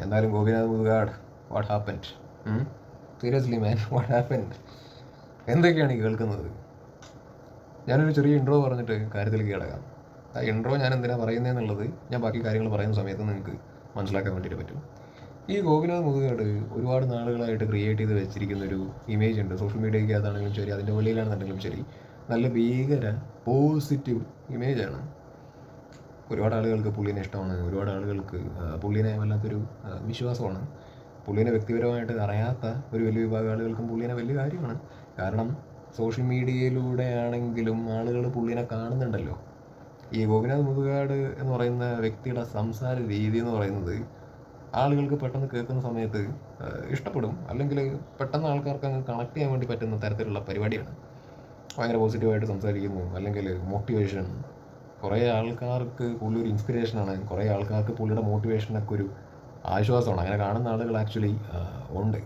എന്തായാലും Gopinath Muthukad what happened seriously man what happened എന്തൊക്കെയാണ് ഈ കേൾക്കുന്നത്? ഞാനൊരു ചെറിയ ഇൻട്രോ പറഞ്ഞിട്ട് കാര്യത്തിലേക്ക് കിടക്കാം. ആ ഇൻട്രോ ഞാൻ എന്തിനാണ് പറയുന്നതെന്നുള്ളത് ഞാൻ ബാക്കി കാര്യങ്ങൾ പറയുന്ന സമയത്ത് നിങ്ങൾക്ക് മനസ്സിലാക്കാൻ വേണ്ടിയിട്ട് പറ്റും. ഈ ഗോപിനാഥ് മുതുകാട് ഒരുപാട് നാളുകളായിട്ട് ക്രിയേറ്റ് ചെയ്ത് വെച്ചിരിക്കുന്ന ഒരു ഇമേജ് ഉണ്ട് സോഷ്യൽ മീഡിയയ്ക്കകത്താണെങ്കിലും ശരി അതിന്റെ വെളിയിലാണെന്നുണ്ടെങ്കിലും ശരി. നല്ല ഭീകര പോസിറ്റീവ് ഇമേജാണ് ഒരുപാട് ആളുകൾക്ക് പുള്ളീനെ ഇഷ്ടമാണ്. ഒരുപാട് ആളുകൾക്ക് പുള്ളീനെ വല്ലാത്തൊരു വിശ്വാസമാണ്. പുള്ളീനെ വ്യക്തിപരമായിട്ട് അറിയാത്ത ഒരു വലിയ വിഭാഗം ആളുകൾക്കും പുള്ളീനെ വലിയ കാര്യമാണ്. കാരണം സോഷ്യൽ മീഡിയയിലൂടെ ആണെങ്കിലും ആളുകൾ പുള്ളീനെ കാണുന്നുണ്ടല്ലോ. ഈ ഗോപിനാഥ് മുതുകാട് എന്ന് പറയുന്ന വ്യക്തിയുടെ സംസാര രീതി എന്ന് പറയുന്നത് ആളുകൾക്ക് പെട്ടെന്ന് കേൾക്കുന്ന സമയത്ത് ഇഷ്ടപ്പെടും. അല്ലെങ്കിൽ പെട്ടെന്ന് ആൾക്കാർക്ക് അങ്ങ് കണക്ട് ചെയ്യാൻ വേണ്ടി പറ്റുന്ന തരത്തിലുള്ള പരിപാടിയാണ്. ഭയങ്കര പോസിറ്റീവായിട്ട് സംസാരിക്കുന്നു. അല്ലെങ്കിൽ മോട്ടിവേഷൻ കുറേ ആൾക്കാർക്ക് പുള്ളി ഒരു ഇൻസ്പിറേഷനാണ് കുറേ ആൾക്കാർക്ക് പുള്ളിയുടെ മോട്ടിവേഷനൊക്കെ ഒരു ആശ്വാസമാണ്. അങ്ങനെ കാണുന്ന ആളുകൾ ആക്ച്വലി ഉണ്ട്.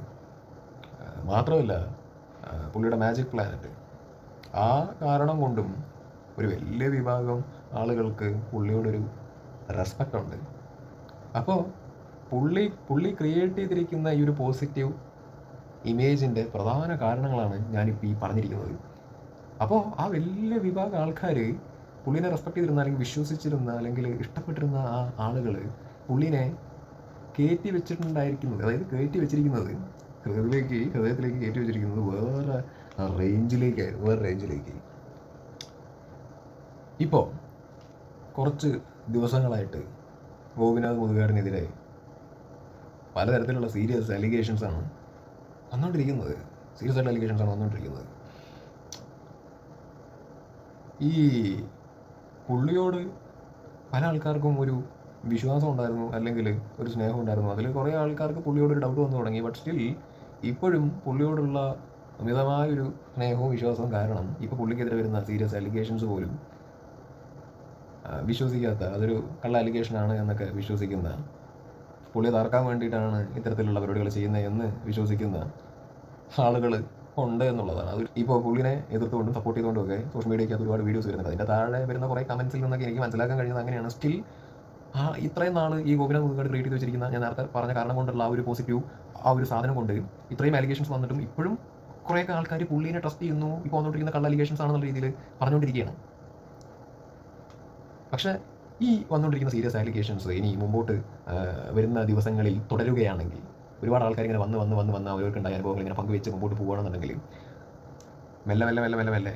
മാത്രമല്ല പുള്ളിയുടെ മാജിക് പ്ലാനറ്റ് ആ കാരണം കൊണ്ടും ഒരു വലിയ വിഭാഗം ആളുകൾക്ക് പുള്ളിയോടൊരു റെസ്പെക്റ്റ് ഉണ്ട്. അപ്പോൾ പുള്ളി പുള്ളി ക്രിയേറ്റ് ചെയ്തിരിക്കുന്ന ഈ ഒരു പോസിറ്റീവ് ഇമേജിന്റെ പ്രധാന കാരണങ്ങളാണ് ഞാനിപ്പോൾ ഈ പറഞ്ഞിരിക്കുന്നത്. അപ്പോൾ ആ വലിയ വിഭാഗം ആൾക്കാർ പുള്ളിനെ റെസ്പെക്ട് ചെയ്തിരുന്ന അല്ലെങ്കിൽ വിശ്വസിച്ചിരുന്ന അല്ലെങ്കിൽ ഇഷ്ടപ്പെട്ടിരുന്ന ആ ആളുകൾ പുള്ളിനെ കയറ്റി വെച്ചിട്ടുണ്ടായിരിക്കുന്നത് അതായത് കയറ്റി വെച്ചിരിക്കുന്നത് ഹൃദയത്തിലേക്ക് ഹൃദയത്തിലേക്ക് കയറ്റി വെച്ചിരിക്കുന്നത് വേറെ റേഞ്ചിലേക്കായിരുന്നു വേറെ റേഞ്ചിലേക്ക് ഇപ്പോൾ കുറച്ച് ദിവസങ്ങളായിട്ട് ഗോപിനാഥ് മുതുകാടിനെതിരെ പലതരത്തിലുള്ള സീരിയസ് അലിഗേഷൻസ് ആണ് വന്നുകൊണ്ടിരിക്കുന്നത് സീരിയസ് ആയിട്ടുള്ള അലിഗേഷൻസ് ആണ് വന്നുകൊണ്ടിരിക്കുന്നത് ഈ പുള്ളിയോട് പല ആൾക്കാർക്കും ഒരു വിശ്വാസം ഉണ്ടായിരുന്നു അല്ലെങ്കിൽ ഒരു സ്നേഹം ഉണ്ടായിരുന്നു. അതിൽ കുറേ ആൾക്കാർക്ക് പുള്ളിയോട് ഒരു ഡൗട്ട് വന്നു തുടങ്ങി. ബട്ട് സ്റ്റിൽ ഇപ്പോഴും പുള്ളിയോടുള്ള അമിതമായൊരു സ്നേഹവും വിശ്വാസവും കാരണം ഇപ്പോൾ പുള്ളിക്കെതിരെ വരുന്ന സീരിയസ് അലിഗേഷൻസ് പോലും വിശ്വസിക്കാത്ത അതൊരു കള്ള അലിഗേഷൻ ആണ് എന്നൊക്കെ വിശ്വസിക്കുന്ന പുള്ളിയെ തകർക്കാൻ വേണ്ടിയിട്ടാണ് ഇത്തരത്തിലുള്ള പരിപാടികൾ ചെയ്യുന്നത് എന്ന് വിശ്വസിക്കുന്ന ആളുകൾ ഉണ്ട് എന്നുള്ളതാണ്. അത് ഇപ്പോൾ പുള്ളിനെ എതിർത്തുകൊണ്ടും സപ്പോർട്ട് ചെയ്തുകൊണ്ടും ഒക്കെ സോഷ്യൽ അത് ഒരുപാട് വീഡിയോസ് വരുന്നത് അതിന്റെ താഴെ വരുന്ന കുറേ കമൻസിൽ നിന്നൊക്കെ എനിക്ക് മനസ്സിലാക്കാൻ കഴിയുന്നത് അങ്ങനെയാണ്. സ്റ്റിൽ ആ ഇത്രയും നാൾ ഈ ഗോപിനെ മുതുകാട് ക്രിയേറ്റ് ചെയ്ത് വെച്ചിരിക്കുന്ന ഞാൻ നേരത്തെ പറഞ്ഞ കാരണം കൊണ്ടുള്ള ആ ഒരു പോസിറ്റീവ് ആ ഒരു സാധനം കൊണ്ട് ഇത്രയും അലിഗേഷൻസ് വന്നിട്ടും ഇപ്പോഴും കുറേ കുറേയൊക്കെ ആൾക്കാർ പുള്ളീനെ ട്രസ്റ്റ് ചെയ്യുന്നു. ഇപ്പോൾ വന്നുകൊണ്ടിരിക്കുന്ന കള്ള അലിഗേഷൻസ് ആണെന്നുള്ള രീതിയിൽ പറഞ്ഞുകൊണ്ടിരിക്കുകയാണ് പക്ഷേ ഈ വന്നുകൊണ്ടിരിക്കുന്ന സീരിയസ് അലിഗേഷൻസ് ഇനി മുമ്പോട്ട് വരുന്ന ദിവസങ്ങളിൽ തുടരുകയാണെങ്കിൽ ഒരുപാട് ആൾക്കാർ ഇങ്ങനെ വന്ന് വന്ന് വന്ന് വന്ന് അവർക്കുണ്ടായ അനുഭവങ്ങൾ ഇങ്ങനെ പങ്കുവെച്ച് മുമ്പോട്ട് പോകുകയാണെന്നുണ്ടെങ്കിൽ മെല്ലെ മെല്ലെ മെല്ലെ മെല്ലെ മെല്ലെ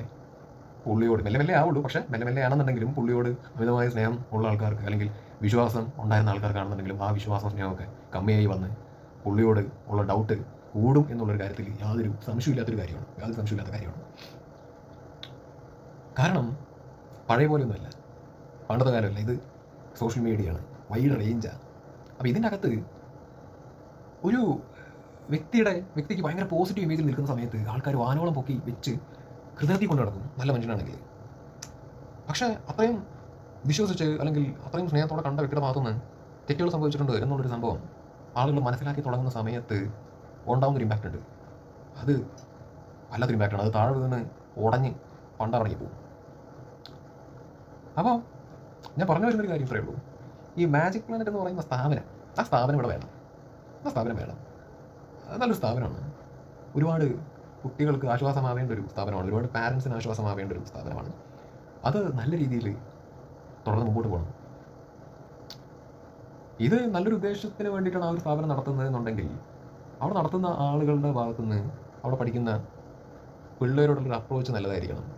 പുള്ളിയോട് മെല്ലെ മെല്ലെ ആവുള്ളൂ. പക്ഷേ മെല്ലെ മെല്ലെ ആണെന്നുണ്ടെങ്കിലും പുള്ളിയോട് അമിതമായ സ്നേഹം ഉള്ള ആൾക്കാർക്ക് അല്ലെങ്കിൽ വിശ്വാസം ഉണ്ടായിരുന്ന ആൾക്കാർക്കാണെന്നുണ്ടെങ്കിലും ആ വിശ്വാസം സ്നേഹമൊക്കെ കമ്മിയായി വന്ന് പുള്ളിയോട് ഉള്ള ഡൗട്ട് കൂടും എന്നുള്ളൊരു കാര്യത്തിൽ യാതൊരു സംശയമില്ലാത്തൊരു കാര്യമാണ്. യാതൊരു സംശയമില്ലാത്ത കാര്യമാണ്. കാരണം പഴയ പോലെയൊന്നുമല്ല പണ്ടത്തെ കാലമല്ല. ഇത് സോഷ്യൽ മീഡിയയാണ് വൈഡ് റേഞ്ചാണ് അപ്പോൾ ഇതിന്റെ അകത്ത് ഒരു വ്യക്തിയുടെ വ്യക്തിക്ക് ഭയങ്കര പോസിറ്റീവ് ഇമേജിൽ നിൽക്കുന്ന സമയത്ത് ആൾക്കാർ വാനോളം പൊക്കി വെച്ച് ഹൃദയത്തിൽ കൊണ്ടു നടക്കും. നല്ല മനുഷ്യനാണെങ്കിൽ പക്ഷേ അത്രയും വിശ്വസിച്ച് അല്ലെങ്കിൽ അത്രയും സ്നേഹത്തോടെ കണ്ട വ്യക്തിയുടെ ഭാഗത്തുനിന്ന് തെറ്റുകൾ സംഭവിച്ചിട്ടുണ്ട് എന്നുള്ളൊരു സംഭവം ആളുകൾ മനസ്സിലാക്കി തുടങ്ങുന്ന സമയത്ത് ഉണ്ടാകുന്നൊരു ഇമ്പാക്റ്റ് ഉണ്ട്. അത് വല്ലാത്തൊരു ആണ്. അത് താഴെ നിന്ന് ഉടഞ്ഞ് പണ്ടറങ്ങി പോകും. അപ്പോൾ ഞാൻ പറഞ്ഞു വരുന്നൊരു കാര്യം ഇത്രയേ ഉള്ളൂ. ഈ മാജിക് പ്ലാനറ്റ് എന്ന് പറയുന്ന സ്ഥാപനം ആ സ്ഥാപനം ഇവിടെ വേണം. ആ സ്ഥാപനം വേണം. നല്ലൊരു സ്ഥാപനമാണ്. ഒരുപാട് കുട്ടികൾക്ക് ആശ്വാസമാവേണ്ട ഒരു സ്ഥാപനമാണ്. ഒരുപാട് പാരൻസിന് ആശ്വാസമാവേണ്ട ഒരു സ്ഥാപനമാണ്. അത് നല്ല രീതിയിൽ തുടർന്ന് മുമ്പോട്ട് പോകണം. ഇത് നല്ലൊരു ഉദ്ദേശത്തിന് വേണ്ടിയിട്ടാണ് ആ ഒരു സ്ഥാപനം നടത്തുന്നത് എന്നുണ്ടെങ്കിൽ അവിടെ നടത്തുന്ന ആളുകളുടെ ഭാഗത്തുനിന്ന് അവിടെ പഠിക്കുന്ന പിള്ളേരോടുള്ളൊരു അപ്രോച്ച് നല്ലതായിരിക്കണം.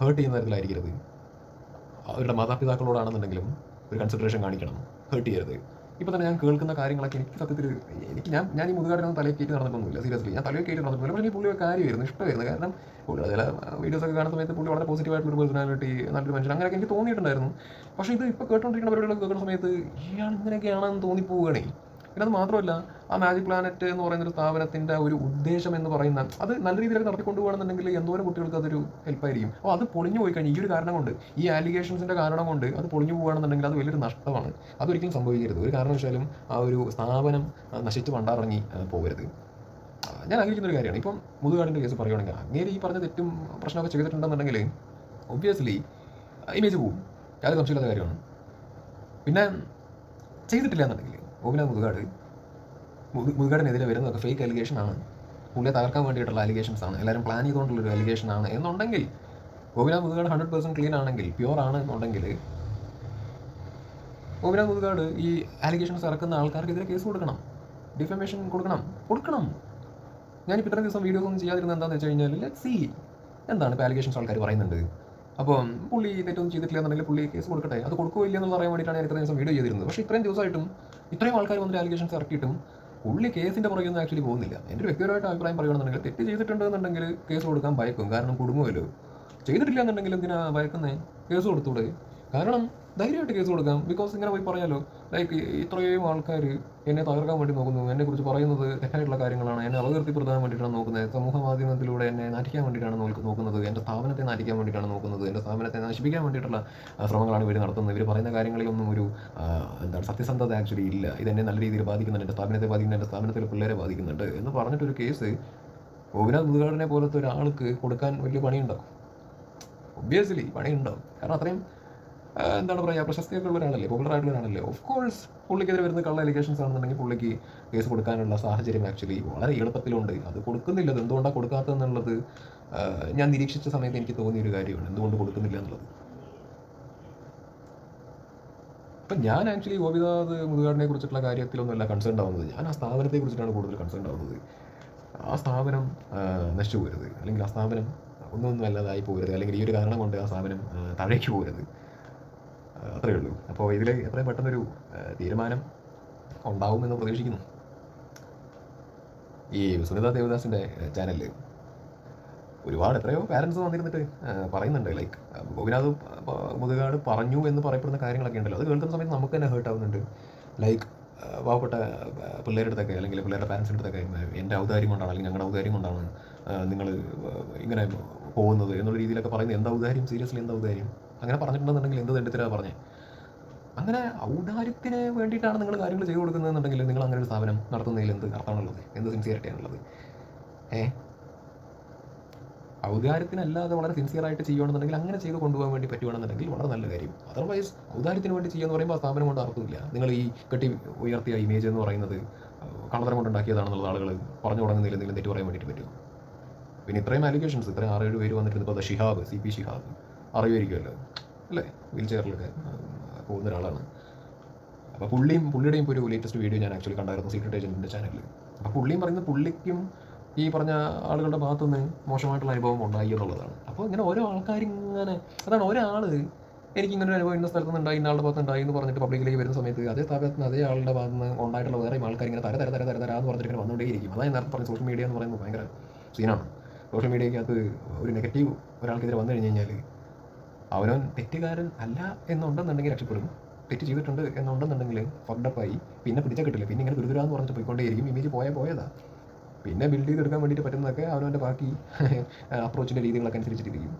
ഹേർട്ട് ചെയ്യുന്ന തരത്തിലായിരിക്കരുത്. അവരുടെ മാതാപിതാക്കളോടാണെന്നുണ്ടെങ്കിലും ഒരു കൺസിഡറേഷൻ കാണിക്കണം. ഹേർട്ട് ചെയ്യരുത്. ഇപ്പോൾ തന്നെ ഞാൻ കേൾക്കുന്ന കാര്യങ്ങളൊക്കെ എനിക്ക് സത്യത്തിൽ എനിക്ക് ഞാൻ ഞാൻ ഈ മുതുകാരനൊന്നും തലയിൽ കയറ്റി നടന്നിട്ടൊന്നുമില്ല സീരിയസ്ലി ഞാൻ തലയിൽ കയറ്റി നടന്നിട്ടില്ല. പക്ഷേ പുള്ളി ഒരു കാര്യമായിരുന്നു ഇഷ്ടമായിരുന്നു. കാരണം പുള്ളി ചില വീഡിയോസ് ഒക്കെ കാണുന്ന സമയത്ത് പുള്ളി വളരെ പോസിറ്റീവായിട്ടുള്ള പേഴ്സണാലിറ്റി നല്ലൊരു മനുഷ്യൻ അങ്ങനെയൊക്കെ എനിക്ക് തോന്നിയിട്ടുണ്ടായിരുന്നു. പക്ഷേ ഇത് ഇപ്പോൾ കേട്ടോണ്ടിരിക്കുന്ന പരിപാടികളൊക്കെ കേൾക്കുന്ന സമയത്ത് ഇയാൾ ഇങ്ങനെയൊക്കെയാണെന്ന് തോന്നിപ്പോവുകയാണേ. പിന്നെ അത് മാത്രമല്ല ആ മാജിക് പ്ലാനറ്റ് എന്ന് പറയുന്ന ഒരു സ്ഥാപനത്തിന്റെ ഒരു ഉദ്ദേശം എന്ന് പറയുന്ന അത് നല്ല രീതിയിലൊക്കെ നടത്തിക്കൊണ്ടുപോകണമെന്നുണ്ടെങ്കിൽ എന്തോരം കുട്ടികൾക്ക് അതൊരു ഹെൽപ്പായിരിക്കും അപ്പോൾ അത് പൊളിഞ്ഞു പോയി കഴിഞ്ഞാൽ ഈ ഒരു കാരണം കൊണ്ട് ഈ ആലിഗേഷൻസിന്റെ കാരണം കൊണ്ട് അത് പൊളിഞ്ഞു പോകുകയാണെന്നുണ്ടെങ്കിൽ അത് വലിയൊരു നഷ്ടമാണ്. അതൊരിക്കലും സംഭവിക്കരുത്. ഒരു കാരണവശാലും ആ ഒരു സ്ഥാപനം നശിച്ച് പണ്ടാറങ്ങി പോകരുത്. ഞാൻ ആഗ്രഹിക്കുന്ന ഒരു കാര്യമാണ്. ഇപ്പം മുതുകാടിന്റെ കേസ് പറയുകയാണെങ്കിൽ അങ്ങേര് ഈ പറഞ്ഞ തെറ്റും പ്രശ്നമൊക്കെ ചെയ്തിട്ടുണ്ടെന്നുണ്ടെങ്കിൽ ഒബ്വിയസ്ലി ഇമേജ് പോകും യാതൊരു സംശയമില്ലാത്ത കാര്യമാണ്. പിന്നെ ചെയ്തിട്ടില്ല എന്നുണ്ടെങ്കിൽ ഗോപിനാഥ് മുതുകാട്. മുതു- മുതുകാടിനെതിരെ വരുന്നതൊക്കെ ഫേക്ക് അലിഗേഷൻ ആണ്. പുള്ളിയെ തകർക്കാൻ വേണ്ടിയിട്ടുള്ള അലിഗേഷൻസ് ആണ്. എല്ലാവരും പ്ലാൻ ചെയ്തുകൊണ്ടുള്ളൊരു അലിഗേഷൻ ആണ് എന്നുണ്ടെങ്കിൽ Gopinath Muthukad hundred percent clean ആണെങ്കിൽ പ്യുവർ ആണ് എന്നുണ്ടെങ്കിൽ ഗോപിനാഥ് മുതുകാട് ഈ അലിഗേഷൻസ് ഇറക്കുന്ന ആൾക്കാർക്കെതിരെ കേസ് കൊടുക്കണം. ഡിഫമേഷൻ കൊടുക്കണം. കൊടുക്കണം. ഞാനിപ്പോൾ ഇത്രയും ദിവസം വീഡിയോസ് ഒന്നും ചെയ്യാതിരുന്നത് എന്താണെന്ന് വെച്ച് കഴിഞ്ഞാൽ ലെറ്റ് സി എന്താണ് ഇപ്പോൾ അലിഗേഷൻസ് ആൾക്കാർ പറയുന്നുണ്ട്? അപ്പം പുള്ളി തെറ്റൊന്നും ചെയ്തിട്ടില്ല എന്നുണ്ടെങ്കിൽ പുള്ളി കേസ് കൊടുക്കട്ടെ. അത് കൊടുക്കുകയോ ഇല്ലെന്ന് പറയാൻ വേണ്ടിയിട്ടാണ് ഞാൻ ഇത്രയും ദിവസം വീഡിയോ ചെയ്തിരുന്നത്. പക്ഷേ ഇത്രയും ദിവസമായിട്ടും ഇത്രയും ആൾക്കാർ വന്നിട്ട് അലിഗേഷൻസ് ഇറക്കിയിട്ടും പുള്ളി കേസിന്റെ പുറകെയൊന്നും ആക്ച്വലി പോകുന്നില്ല. എന്റെ വ്യക്തിപരമായിട്ട് അഭിപ്രായം പറയുകയാണെന്നുണ്ടെങ്കിൽ തെറ്റ് ചെയ്തിട്ടുണ്ടെന്നുണ്ടെങ്കിൽ കേസ് കൊടുക്കാൻ ഭയക്കും. കാരണം കുടുങ്ങുമല്ലോ ചെയ്തിട്ടില്ല എന്നുണ്ടെങ്കിൽ എന്തിനാ ഭയക്കുന്നേ? കേസ് കൊടുത്തൂടെ? കാരണം ധൈര്യമായിട്ട് കേസ് കൊടുക്കാം. ബിക്കോസ് ഇങ്ങനെ പോയി പറയാലോ. ലൈക്ക് ഇത്രയും ആൾക്കാർ എന്നെ തകർക്കാൻ വേണ്ടി നോക്കുന്നു. എന്നെക്കുറിച്ച് പറയുന്നത് തെറ്റായിട്ടുള്ള കാര്യങ്ങളാണ്. എന്നെ അപകീർത്തിപ്പെടുത്താൻ വേണ്ടിയിട്ടാണ് നോക്കുന്നത്. സമൂഹ മാധ്യമത്തിലൂടെ എന്നെ നാറ്റിക്കാൻ വേണ്ടിയിട്ടാണ് നോക്കി നോക്കുന്നത്. എന്റെ സ്ഥാപനത്തെ നാറ്റിക്കാൻ വേണ്ടിയിട്ടാണ് നോക്കുന്നത്. എന്റെ സ്ഥാപനത്തെ നശിപ്പിക്കാൻ വേണ്ടിയിട്ടുള്ള ശ്രമങ്ങളാണ് ഇവർ നടത്തുന്നത്. ഇവർ പറയുന്ന കാര്യങ്ങളിലൊന്നും ഒരു എന്താണ് സത്യസന്ധത ആക്ച്വലി ഇല്ല. ഇതെന്നെ നല്ല രീതിയിൽ ബാധിക്കുന്നുണ്ട്. എന്റെ സ്ഥാപനത്തെ ബാധിക്കുന്നുണ്ട്. എന്റെ സ്ഥാപനത്തിലെ പിള്ളേരെ ബാധിക്കുന്നുണ്ട് എന്ന് പറഞ്ഞിട്ടൊരു കേസ് ഗോപിനാഥ് മുതുകാടിനെ പോലത്തെ ഒരാൾക്ക് കൊടുക്കാൻ വലിയ പണിയുണ്ടാവും ഒബ്വിയസ്ലി പണിയുണ്ടാവും കാരണം അത്രയും എന്താണ് പറയുക പ്രശസ്തിയൊക്കെ ഉള്ളവരാണല്ലേ പോപ്പുലർ ആയിട്ടുള്ളവരാണല്ലേ? ഓഫ് കോഴ്സ് പുള്ളിക്കെതിരെ വരുന്ന കള്ള അലിഗേഷൻസ് ആണെന്നുണ്ടെങ്കിൽ പുള്ളിക്ക് കേസ് കൊടുക്കാനുള്ള സാഹചര്യം ആക്ച്വലി വളരെ എളുപ്പത്തിലുണ്ട് അത് കൊടുക്കുന്നില്ല അത് എന്തുകൊണ്ടാണ് കൊടുക്കാത്തതെന്നുള്ളത് ഞാൻ നിരീക്ഷിച്ച സമയത്ത് എനിക്ക് തോന്നിയ ഒരു കാര്യമാണ് എന്തുകൊണ്ട് കൊടുക്കുന്നില്ല എന്നുള്ളത്. ഇപ്പം ഞാൻ ആക്ച്വലി ഗോപിനാഥ് മുതുകാടിനെ കുറിച്ചിട്ടുള്ള കാര്യത്തിലൊന്നുമല്ല കൺസേൺ ആവുന്നത്. ഞാൻ ആ സ്ഥാപനത്തെ കുറിച്ചിട്ടാണ് കൂടുതൽ കൺസേൺ ആവുന്നത്. ആ സ്ഥാപനം നശിച്ചു പോരുത് അല്ലെങ്കിൽ ആ സ്ഥാപനം ഒന്നൊന്നും അല്ലാതായി പോരുത് അല്ലെങ്കിൽ ഈ ഒരു കാരണം കൊണ്ട് ആ സ്ഥാപനം താഴേക്ക് പോരുത് അത്രയേ ഉള്ളൂ. അപ്പോൾ ഇതിൽ എത്രയും പെട്ടെന്നൊരു തീരുമാനം ഉണ്ടാവുമെന്ന് പ്രതീക്ഷിക്കുന്നു. ഈ സുനിത ദേവദാസിന്റെ ചാനലിൽ ഒരുപാട് എത്രയോ പാരൻസ് വന്നിരുന്നിട്ട് പറയുന്നുണ്ട് ലൈക്ക് ഗോപിനാഥ് മുതുകാട് പറഞ്ഞു എന്ന് പറയപ്പെടുന്ന കാര്യങ്ങളൊക്കെ ഉണ്ടല്ലോ. അത് കേൾക്കുന്ന സമയത്ത് നമുക്ക് തന്നെ ഹേർട്ട് ആവുന്നുണ്ട്. ലൈക്ക് പാവപ്പെട്ട പിള്ളേരുടെ അടുത്തൊക്കെ അല്ലെങ്കിൽ പിള്ളേരുടെ പാരൻസിന്റെ അടുത്തൊക്കെ എന്റെ ഔദാര്യം കൊണ്ടാണ് അല്ലെങ്കിൽ ഞങ്ങളുടെ ഔദാര്യം കൊണ്ടാണ് നിങ്ങൾ ഇങ്ങനെ പോകുന്നത് എന്നുള്ള രീതിയിലൊക്കെ പറയുന്നത്. എന്താ ഔദാര്യം? സീരിയസ്ലി എന്താ ഔദാര്യം? അങ്ങനെ പറഞ്ഞിട്ടുണ്ടെന്നുണ്ടെങ്കിൽ എന്ത് തെണ്ടിത്തരാ പറഞ്ഞേ? അങ്ങനെ ഔദാര്യത്തിന് വേണ്ടിയിട്ടാണ് നിങ്ങൾ കാര്യങ്ങൾ ചെയ്തു കൊടുക്കുന്നതെന്നുണ്ടെങ്കിൽ നിങ്ങൾ അങ്ങനെ ഒരു സ്ഥാപനം നടത്തുന്നതിൽ എന്ത് അർത്ഥമാണുള്ളത്? എന്ത് സിൻസിയറിറ്റിയാണുള്ളത് ഏ? ഔദാര്യത്തിനല്ലാതെ വളരെ സിൻസിയറായിട്ട് ചെയ്യുകയാണെന്നുണ്ടെങ്കിൽ അങ്ങനെ ചെയ്ത് കൊണ്ടുപോകാൻ വേണ്ടി പറ്റുകയാണെന്നുണ്ടെങ്കിൽ വളരെ നല്ല കാര്യം. അതർവൈസ് ഔദാര്യത്തിന് വേണ്ടി ചെയ്യുക എന്ന് പറയുമ്പോൾ ആ സ്ഥാപനം കൊണ്ട് അർത്ഥമില്ല നിങ്ങൾ ഈ കെട്ടി ഉയർത്തിയ ഇമേജ് എന്ന് പറയുന്നത് കള്ളത്തരം കൊണ്ടുണ്ടാക്കിയതാണെന്നുള്ള ആളുകൾ പറഞ്ഞു തുടങ്ങുന്നതിൽ എന്തെങ്കിലും തെറ്റ് പറയാൻ വേണ്ടിയിട്ട് പറ്റുമോ? പിന്നെ ഇത്രയും അലിഗേഷൻസ് ഇത്രയും ആറേഴ് പേര് വന്നിട്ടുണ്ട് ഇപ്പോൾ ഷിഹാബ് സി പി ഷിഹാബ്. അറിയുമായിരിക്കുമല്ലോ അല്ലേ? വീൽ ചെയറിലൊക്കെ പോകുന്ന ഒരാളാണ്. അപ്പോൾ പുള്ളിയും പുള്ളിയുടെയും ഒരു ലേറ്റസ്റ്റ് വീഡിയോ ഞാൻ ആക്ച്വലി കണ്ടായിരുന്നു സീക്രട്ട് ഏജന്റിന്റെ ചാനലിൽ അപ്പോൾ പുള്ളിയും പറയുന്ന പുള്ളിക്കും ഈ പറഞ്ഞ ആളുകളുടെ ഭാഗത്തുനിന്ന് മോശമായിട്ടുള്ള അനുഭവം ഉണ്ടായി എന്നുള്ളതാണ്. അപ്പോൾ ഇങ്ങനെ ഓരോ ആൾക്കാരിങ്ങനെ അതാണ് ഒരാൾ എനിക്ക് ഇങ്ങനെ ഒരു അനുഭവം ഇന്ന സ്ഥലത്ത് നിന്ന് ഉണ്ടായി ഇന്ന ആളുടെ ഭാഗത്ത് ഉണ്ടായി എന്ന് പറഞ്ഞിട്ട് പബ്ലിക്കിലേക്ക് വരുന്ന സമയത്ത് അതേ സ്ഥാപനത്തിൽ അതേ ആളുടെ ഭാഗത്ത് നിന്ന് ഉണ്ടായിട്ടുള്ള വേറെ ആൾക്കാർ ഇങ്ങനെ തര തര തര തര എന്ന് പറഞ്ഞിട്ട് വന്നുകൊണ്ടേയിരിക്കും. അതാണ് നേരത്തെ പറഞ്ഞ സോഷ്യൽ മീഡിയ എന്ന് പറയുന്നത് ഭയങ്കര സീനാണ് സോഷ്യൽ മീഡിയക്കകത്ത് ഒരു നെഗറ്റീവ് ഒരാൾക്കെതിരെ വന്നു കഴിഞ്ഞ് കഴിഞ്ഞാൽ അവനവൻ തെറ്റുകാരൻ അല്ല എന്നുണ്ടെന്നുണ്ടെങ്കിൽ രക്ഷപ്പെടും. തെറ്റ് ചെയ്തിട്ടുണ്ട് എന്നുണ്ടെന്നുണ്ടെങ്കിൽ ഫോർഡപ്പായി പിന്നെ പിടിച്ച കിട്ടില്ല പിന്നെ ഇങ്ങനെ ദുരിതരാന്ന് പറഞ്ഞിട്ട് പോയിക്കൊണ്ടേയിരിക്കും. ഇമേജ് പോയാൽ പോയതാ. പിന്നെ ബിൽഡ് ചെയ്തെടുക്കാൻ വേണ്ടിയിട്ട് പറ്റുന്നതൊക്കെ അവനവന്റെ ബാക്കി അപ്രോച്ചിന്റെ രീതികളൊക്കെ അനുസരിച്ചിട്ടിരിക്കും.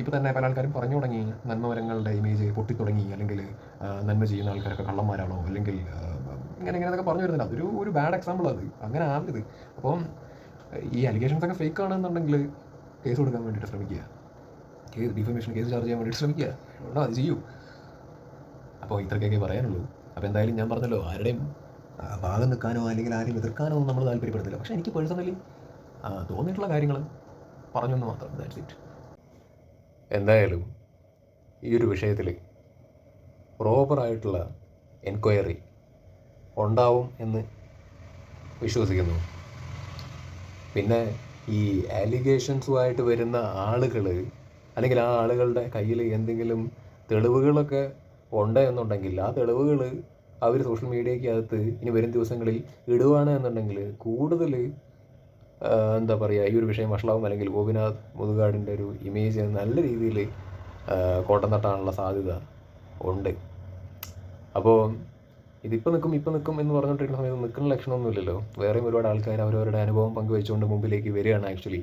ഇപ്പോൾ തന്നെ പല ആൾക്കാരും പറഞ്ഞു തുടങ്ങി. നന്മമരങ്ങളുടെ ഇമേജ് പൊട്ടിത്തുടങ്ങി. അല്ലെങ്കിൽ നന്മ ചെയ്യുന്ന ആൾക്കാരൊക്കെ കള്ളന്മാരാണോ? അല്ലെങ്കിൽ ഇങ്ങനെ ഇങ്ങനെ ഇങ്ങനെയൊക്കെ പറഞ്ഞു വരുന്നില്ല അതൊരു ഒരു ബാഡ് എക്സാമ്പിൾ അത്. അങ്ങനെ ആവരുത്. അപ്പം ഈ അലിഗേഷൻസ് ഒക്കെ ഫേക്ക് ആണെന്നുണ്ടെങ്കിൽ കേസ് കൊടുക്കാൻ വേണ്ടിയിട്ട് ശ്രമിക്കുക. കേസ് ഡിഫമേഷൻ കേസ് ചാർജ് ചെയ്യാൻ വേണ്ടിയിട്ട് ശ്രമിക്കുക. ഉണ്ടോ അത് ചെയ്യൂ. അപ്പോൾ ഇത്രയൊക്കെ പറയാനുള്ളൂ. അപ്പോൾ എന്തായാലും ഞാൻ പറഞ്ഞല്ലോ ആരുടെയും ഭാഗം നിൽക്കാനോ അല്ലെങ്കിൽ ആരെയും എതിർക്കാനോ ഒന്നും നമ്മൾ താല്പര്യപ്പെടുന്നില്ല. പക്ഷേ എനിക്ക് പേഴ്സണലി തോന്നിയിട്ടുള്ള കാര്യങ്ങൾ പറഞ്ഞെന്ന് മാത്രം. ദാറ്റ്സ് ഇറ്റ് എന്തായാലും ഈ ഒരു വിഷയത്തിൽ പ്രോപ്പറായിട്ടുള്ള എൻക്വയറി ഉണ്ടാവും എന്ന് വിശ്വസിക്കുന്നു. പിന്നെ ഈ അലിഗേഷൻസുമായിട്ട് വരുന്ന ആളുകൾ അല്ലെങ്കിൽ ആ ആളുകളുടെ കയ്യിൽ എന്തെങ്കിലും തെളിവുകളൊക്കെ ഉണ്ട് എന്നുണ്ടെങ്കിൽ ആ തെളിവുകൾ അവർ സോഷ്യൽ മീഡിയയ്ക്കകത്ത് ഇനി വരും ദിവസങ്ങളിൽ ഇടുവാണ് എന്നുണ്ടെങ്കിൽ കൂടുതൽ എന്താ പറയുക ഈ ഒരു വിഷയം വഷളാവും അല്ലെങ്കിൽ ഗോപിനാഥ് മുതുകാടിന്റെ ഒരു ഇമേജ് നല്ല രീതിയിൽ കോട്ടം തട്ടാനുള്ള സാധ്യത ഉണ്ട്. അപ്പോൾ ഇതിപ്പോൾ നിൽക്കും ഇപ്പോൾ നിൽക്കും എന്ന് പറഞ്ഞുകൊണ്ടിരിക്കുന്ന സമയത്ത് നിൽക്കുന്ന ലക്ഷണമൊന്നുമില്ലല്ലോ. വേറെയും ഒരുപാട് ആൾക്കാർ അവരവരുടെ അനുഭവം പങ്കുവെച്ചുകൊണ്ട് മുമ്പിലേക്ക് വരികയാണ് ആക്ച്വലി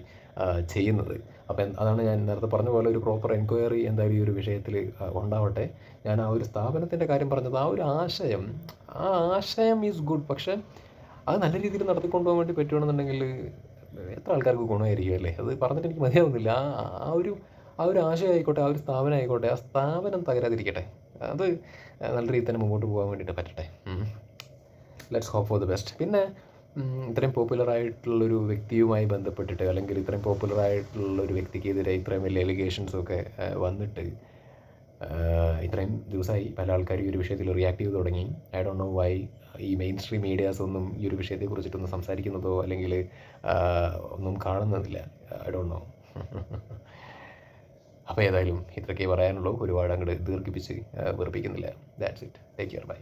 ചെയ്യുന്നത്. അപ്പം അതാണ് ഞാൻ നേരത്തെ പറഞ്ഞ പോലെ ഒരു പ്രോപ്പർ എൻക്വയറി എന്തായാലും ഈ ഒരു വിഷയത്തിൽ ഉണ്ടാവട്ടെ. ഞാൻ ആ ഒരു സ്ഥാപനത്തിന്റെ കാര്യം പറഞ്ഞത് ആ ഒരു ആശയം ആ ആശയം ഈസ് ഗുഡ് പക്ഷേ അത് നല്ല രീതിയിൽ നടത്തിക്കൊണ്ടുപോകാൻ വേണ്ടി പറ്റുകയാണെന്നുണ്ടെങ്കിൽ എത്ര ആൾക്കാർക്ക് ഗുണമായിരിക്കും അല്ലേ? അത് പറഞ്ഞിട്ട് എനിക്ക് മതിയാവുന്നില്ല. ആ ആ ഒരു ആ ഒരു ആശയം ആയിക്കോട്ടെ ആ ഒരു സ്ഥാപനം ആയിക്കോട്ടെ ആ സ്ഥാപനം തകരാതിരിക്കട്ടെ. അത് നല്ല രീതിയിൽ തന്നെ മുമ്പോട്ട് പോകാൻ വേണ്ടിയിട്ട് പറ്റട്ടെ. Let's hope for the best പിന്നെ ഇത്രയും പോപ്പുലറായിട്ടുള്ളൊരു വ്യക്തിയുമായി ബന്ധപ്പെട്ടിട്ട് അല്ലെങ്കിൽ ഇത്രയും പോപ്പുലറായിട്ടുള്ളൊരു വ്യക്തിക്കെതിരെ ഇത്രയും വലിയ എലിഗേഷൻസൊക്കെ വന്നിട്ട് ഇത്രയും ദിവസമായി പല ആൾക്കാരും ഈ ഒരു വിഷയത്തിൽ റിയാക്ട് ചെയ്ത് തുടങ്ങി. ഐ ഡോണ്ട് നോ വൈ ഈ മെയിൻ സ്ട്രീം മീഡിയാസ് ഒന്നും ഈ ഒരു വിഷയത്തെക്കുറിച്ചിട്ടൊന്നും സംസാരിക്കുന്നതോ അല്ലെങ്കിൽ ഒന്നും കാണുന്നതില്ല. ഐ ഡോണ്ട് നോ അപ്പോൾ ഏതായാലും ഇത്രയ്ക്കേ പറയാനുള്ളൂ. ഒരുപാട് അങ്ങോട്ട് ദീർഘിപ്പിച്ച് വെറുപ്പിക്കുന്നില്ല. That's it take care bye